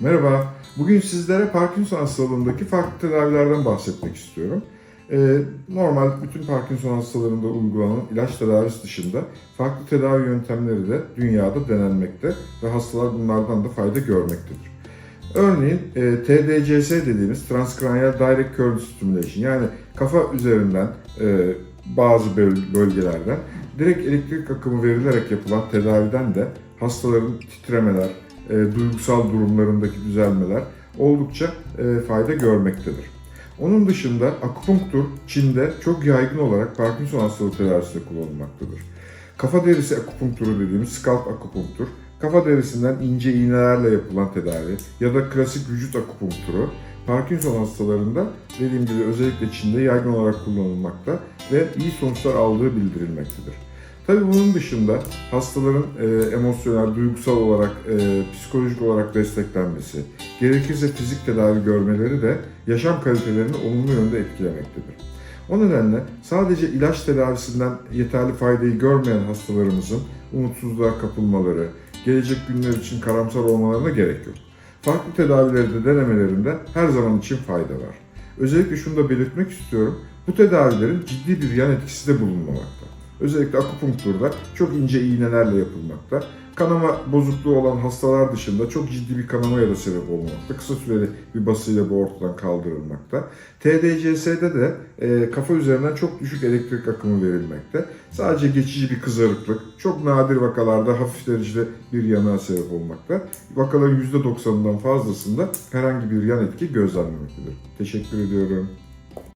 Merhaba, bugün sizlere Parkinson hastalığındaki farklı tedavilerden bahsetmek istiyorum. Ee, normal bütün Parkinson hastalarında uygulanan ilaç tedavisi dışında farklı tedavi yöntemleri de dünyada denenmekte ve hastalar bunlardan da fayda görmektedir. Örneğin e, TDCS dediğimiz Transcranial Direct Current Stimulation yani kafa üzerinden e, bazı böl- bölgelerden direkt elektrik akımı verilerek yapılan tedaviden de hastaların titremeler, e, duygusal durumlarındaki düzelmeler oldukça e, fayda görmektedir. Onun dışında akupunktur Çin'de çok yaygın olarak Parkinson hastalığı tedavisinde kullanılmaktadır. Kafa derisi akupunkturu dediğimiz scalp akupunktur, kafa derisinden ince iğnelerle yapılan tedavi ya da klasik vücut akupunkturu Parkinson hastalarında dediğim gibi özellikle Çin'de yaygın olarak kullanılmakta ve iyi sonuçlar aldığı bildirilmektedir. Tabii bunun dışında hastaların e, emosyonel, duygusal olarak, e, psikolojik olarak desteklenmesi, gerekirse fizik tedavi görmeleri de yaşam kalitelerini olumlu yönde etkilemektedir. O nedenle sadece ilaç tedavisinden yeterli faydayı görmeyen hastalarımızın umutsuzluğa kapılmaları, gelecek günler için karamsar olmalarına gerek yok. Farklı tedavileri de denemelerinde her zaman için fayda var. Özellikle şunu da belirtmek istiyorum. Bu tedavilerin ciddi bir yan etkisi de bulunmamakta. Özellikle akupunkturda çok ince iğnelerle yapılmakta. Kanama bozukluğu olan hastalar dışında çok ciddi bir kanamaya da sebep olmakta. Kısa süreli bir basıyla bu ortadan kaldırılmakta. TDCS'de de e, kafa üzerinden çok düşük elektrik akımı verilmekte. Sadece geçici bir kızarıklık, çok nadir vakalarda hafifletici de bir yanığa sebep olmakta. Vakaların %90'ından fazlasında herhangi bir yan etki gözlenmemektedir. Teşekkür ediyorum.